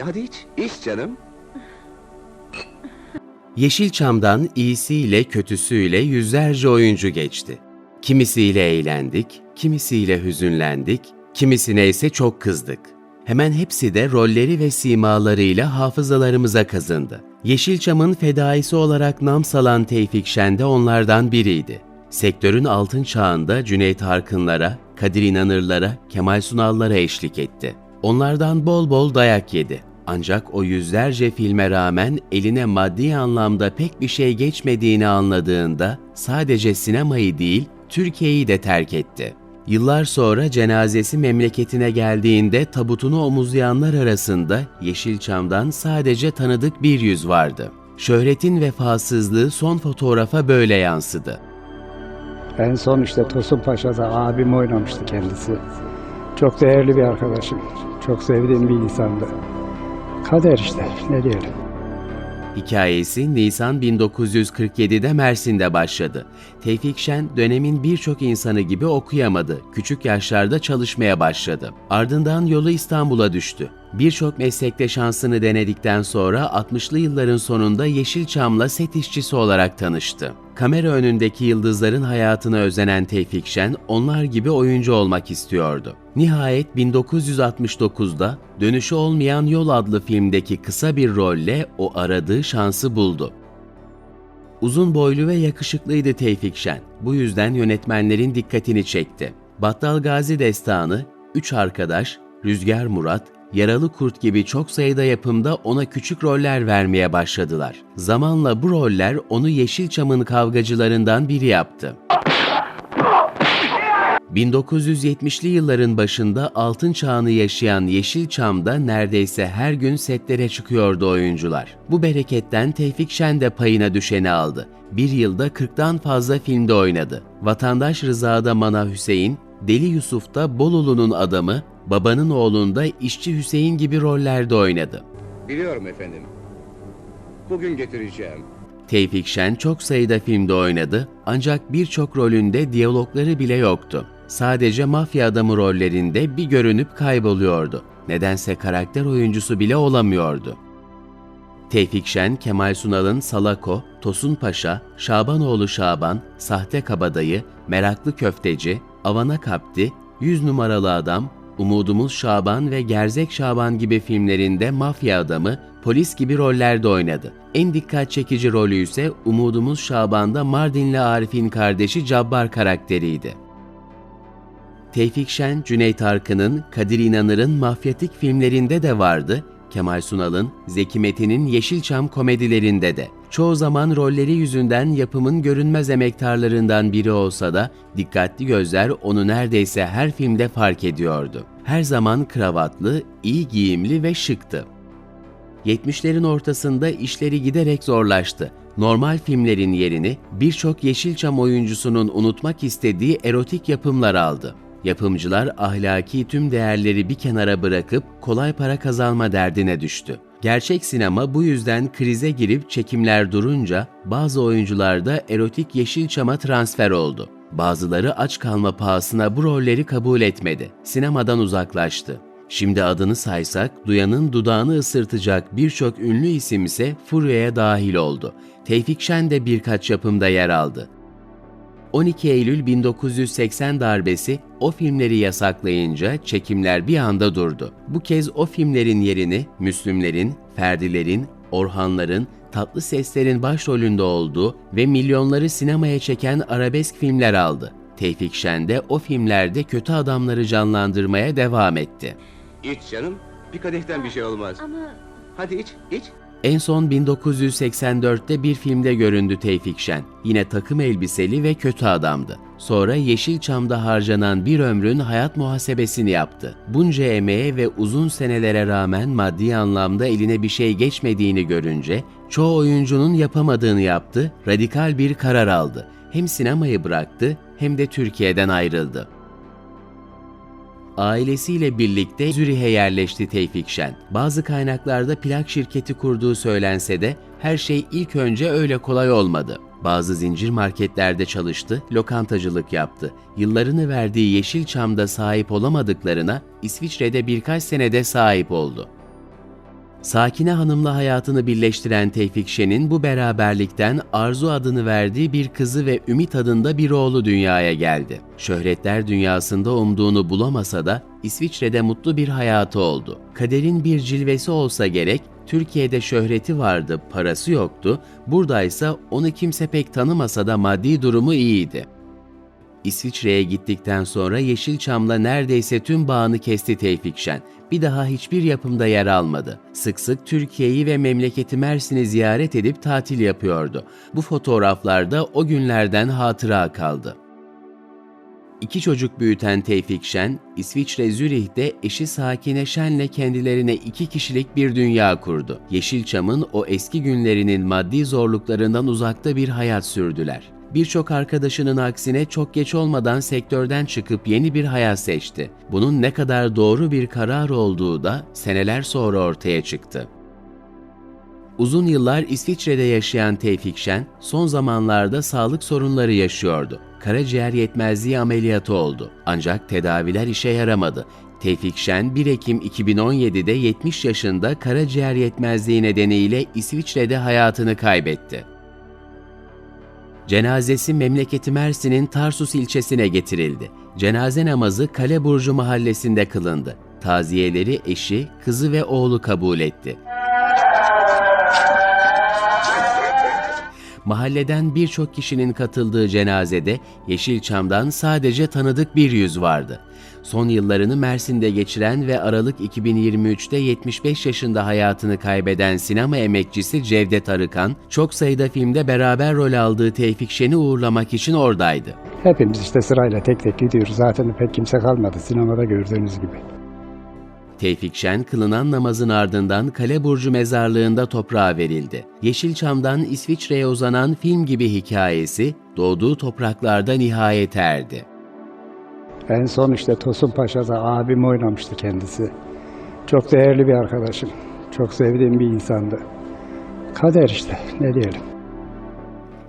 hadi iç, iç canım. Yeşilçam'dan iyisiyle kötüsüyle yüzlerce oyuncu geçti. Kimisiyle eğlendik, kimisiyle hüzünlendik, kimisine ise çok kızdık. Hemen hepsi de rolleri ve simalarıyla hafızalarımıza kazındı. Yeşilçam'ın fedaisi olarak nam salan Tevfik Şen de onlardan biriydi. Sektörün altın çağında Cüneyt Arkınlara, Kadir İnanırlara, Kemal Sunallara eşlik etti. Onlardan bol bol dayak yedi. Ancak o yüzlerce filme rağmen eline maddi anlamda pek bir şey geçmediğini anladığında sadece sinemayı değil, Türkiye'yi de terk etti. Yıllar sonra cenazesi memleketine geldiğinde tabutunu omuzlayanlar arasında Yeşilçam'dan sadece tanıdık bir yüz vardı. Şöhretin vefasızlığı son fotoğrafa böyle yansıdı. En son işte Tosun Paşa'da abim oynamıştı kendisi. Çok değerli bir arkadaşım. Çok sevdiğim bir insandı. Kader işte ne diyelim. Hikayesi Nisan 1947'de Mersin'de başladı. Tevfik Şen dönemin birçok insanı gibi okuyamadı. Küçük yaşlarda çalışmaya başladı. Ardından yolu İstanbul'a düştü. Birçok meslekte şansını denedikten sonra 60'lı yılların sonunda Yeşilçam'la set işçisi olarak tanıştı. Kamera önündeki yıldızların hayatına özenen Tevfik Şen onlar gibi oyuncu olmak istiyordu. Nihayet 1969'da Dönüşü Olmayan Yol adlı filmdeki kısa bir rolle o aradığı şansı buldu. Uzun boylu ve yakışıklıydı Tevfik Şen. Bu yüzden yönetmenlerin dikkatini çekti. Battal Gazi Destanı, Üç Arkadaş, Rüzgar Murat, Yaralı Kurt gibi çok sayıda yapımda ona küçük roller vermeye başladılar. Zamanla bu roller onu Yeşilçam'ın kavgacılarından biri yaptı. 1970'li yılların başında altın çağını yaşayan Yeşilçam'da neredeyse her gün setlere çıkıyordu oyuncular. Bu bereketten Tevfik Şen de payına düşeni aldı. Bir yılda 40'tan fazla filmde oynadı. Vatandaş Rıza'da Mana Hüseyin, Deli Yusuf'ta Bolulu'nun adamı, Babanın oğlunda İşçi Hüseyin gibi rollerde oynadı. Biliyorum efendim. Bugün getireceğim. Tevfik Şen çok sayıda filmde oynadı ancak birçok rolünde diyalogları bile yoktu. Sadece mafya adamı rollerinde bir görünüp kayboluyordu. Nedense karakter oyuncusu bile olamıyordu. Tevfik Şen, Kemal Sunal'ın Salako, Tosun Paşa, Şabanoğlu Şaban, Sahte Kabadayı, Meraklı Köfteci, Avana Kapti, Yüz Numaralı Adam, Umudumuz Şaban ve Gerzek Şaban gibi filmlerinde mafya adamı, polis gibi rollerde oynadı. En dikkat çekici rolü ise Umudumuz Şaban'da Mardinli Arif'in kardeşi Cabbar karakteriydi. Tevfik Şen, Cüneyt Arkın'ın, Kadir İnanır'ın mafyatik filmlerinde de vardı, Kemal Sunal'ın, Zeki Metin'in Yeşilçam komedilerinde de. Çoğu zaman rolleri yüzünden yapımın görünmez emektarlarından biri olsa da dikkatli gözler onu neredeyse her filmde fark ediyordu. Her zaman kravatlı, iyi giyimli ve şıktı. 70'lerin ortasında işleri giderek zorlaştı. Normal filmlerin yerini birçok Yeşilçam oyuncusunun unutmak istediği erotik yapımlar aldı. Yapımcılar ahlaki tüm değerleri bir kenara bırakıp kolay para kazanma derdine düştü. Gerçek sinema bu yüzden krize girip çekimler durunca bazı oyuncular da erotik Yeşilçam'a transfer oldu. Bazıları aç kalma pahasına bu rolleri kabul etmedi. Sinemadan uzaklaştı. Şimdi adını saysak duyanın dudağını ısırtacak birçok ünlü isim ise furyaya dahil oldu. Tevfik Şen de birkaç yapımda yer aldı. 12 Eylül 1980 darbesi o filmleri yasaklayınca çekimler bir anda durdu. Bu kez o filmlerin yerini Müslümlerin, Ferdilerin, Orhanların, tatlı seslerin başrolünde olduğu ve milyonları sinemaya çeken arabesk filmler aldı. Tevfik Şen de o filmlerde kötü adamları canlandırmaya devam etti. İç canım. Bir kadehten bir şey olmaz. Ama Hadi iç, iç. En son 1984'te bir filmde göründü Tevfik Şen. Yine takım elbiseli ve kötü adamdı. Sonra Yeşilçam'da harcanan bir ömrün hayat muhasebesini yaptı. Bunca emeğe ve uzun senelere rağmen maddi anlamda eline bir şey geçmediğini görünce çoğu oyuncunun yapamadığını yaptı, radikal bir karar aldı. Hem sinemayı bıraktı hem de Türkiye'den ayrıldı. Ailesiyle birlikte Zürih'e yerleşti Tevfik Şen. Bazı kaynaklarda plak şirketi kurduğu söylense de her şey ilk önce öyle kolay olmadı. Bazı zincir marketlerde çalıştı, lokantacılık yaptı. Yıllarını verdiği Yeşilçam'da sahip olamadıklarına İsviçre'de birkaç senede sahip oldu. Sakine Hanım'la hayatını birleştiren Tevfik Şen'in bu beraberlikten Arzu adını verdiği bir kızı ve Ümit adında bir oğlu dünyaya geldi. Şöhretler dünyasında umduğunu bulamasa da İsviçre'de mutlu bir hayatı oldu. Kaderin bir cilvesi olsa gerek, Türkiye'de şöhreti vardı, parası yoktu, buradaysa onu kimse pek tanımasa da maddi durumu iyiydi. İsviçre'ye gittikten sonra Yeşilçam'la neredeyse tüm bağını kesti Tevfik Şen. Bir daha hiçbir yapımda yer almadı. Sık sık Türkiye'yi ve memleketi Mersin'i ziyaret edip tatil yapıyordu. Bu fotoğraflarda o günlerden hatıra kaldı. İki çocuk büyüten Tevfik Şen, İsviçre Zürih'te eşi Sakine Şen'le kendilerine iki kişilik bir dünya kurdu. Yeşilçam'ın o eski günlerinin maddi zorluklarından uzakta bir hayat sürdüler. Birçok arkadaşının aksine çok geç olmadan sektörden çıkıp yeni bir hayat seçti. Bunun ne kadar doğru bir karar olduğu da seneler sonra ortaya çıktı. Uzun yıllar İsviçre'de yaşayan Tevfik Şen, son zamanlarda sağlık sorunları yaşıyordu. Karaciğer yetmezliği ameliyatı oldu. Ancak tedaviler işe yaramadı. Tevfik Şen 1 Ekim 2017'de 70 yaşında karaciğer yetmezliği nedeniyle İsviçre'de hayatını kaybetti. Cenazesi memleketi Mersin'in Tarsus ilçesine getirildi. Cenaze namazı Kale Burcu mahallesinde kılındı. Taziyeleri eşi, kızı ve oğlu kabul etti. Mahalleden birçok kişinin katıldığı cenazede Yeşilçam'dan sadece tanıdık bir yüz vardı. Son yıllarını Mersin'de geçiren ve Aralık 2023'te 75 yaşında hayatını kaybeden sinema emekçisi Cevdet Arıkan, çok sayıda filmde beraber rol aldığı Tevfik Şen'i uğurlamak için oradaydı. Hepimiz işte sırayla tek tek gidiyoruz. Zaten pek kimse kalmadı sinemada gördüğünüz gibi. Tevfik Şen kılınan namazın ardından Kale Burcu mezarlığında toprağa verildi. Yeşilçam'dan İsviçre'ye uzanan film gibi hikayesi doğduğu topraklarda nihayet erdi. En son işte Tosun Paşa'da abim oynamıştı kendisi. Çok değerli bir arkadaşım. Çok sevdiğim bir insandı. Kader işte ne diyelim.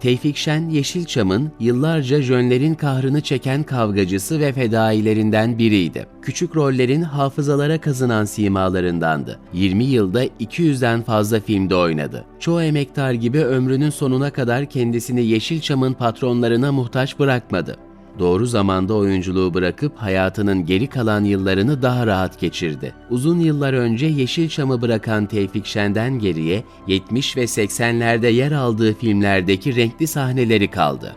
Tevfik Şen, Yeşilçam'ın yıllarca jönlerin kahrını çeken kavgacısı ve fedailerinden biriydi. Küçük rollerin hafızalara kazınan simalarındandı. 20 yılda 200'den fazla filmde oynadı. Çoğu emektar gibi ömrünün sonuna kadar kendisini Yeşilçam'ın patronlarına muhtaç bırakmadı. Doğru zamanda oyunculuğu bırakıp hayatının geri kalan yıllarını daha rahat geçirdi. Uzun yıllar önce Yeşilçam'ı bırakan Tevfik Şen'den geriye 70 ve 80'lerde yer aldığı filmlerdeki renkli sahneleri kaldı.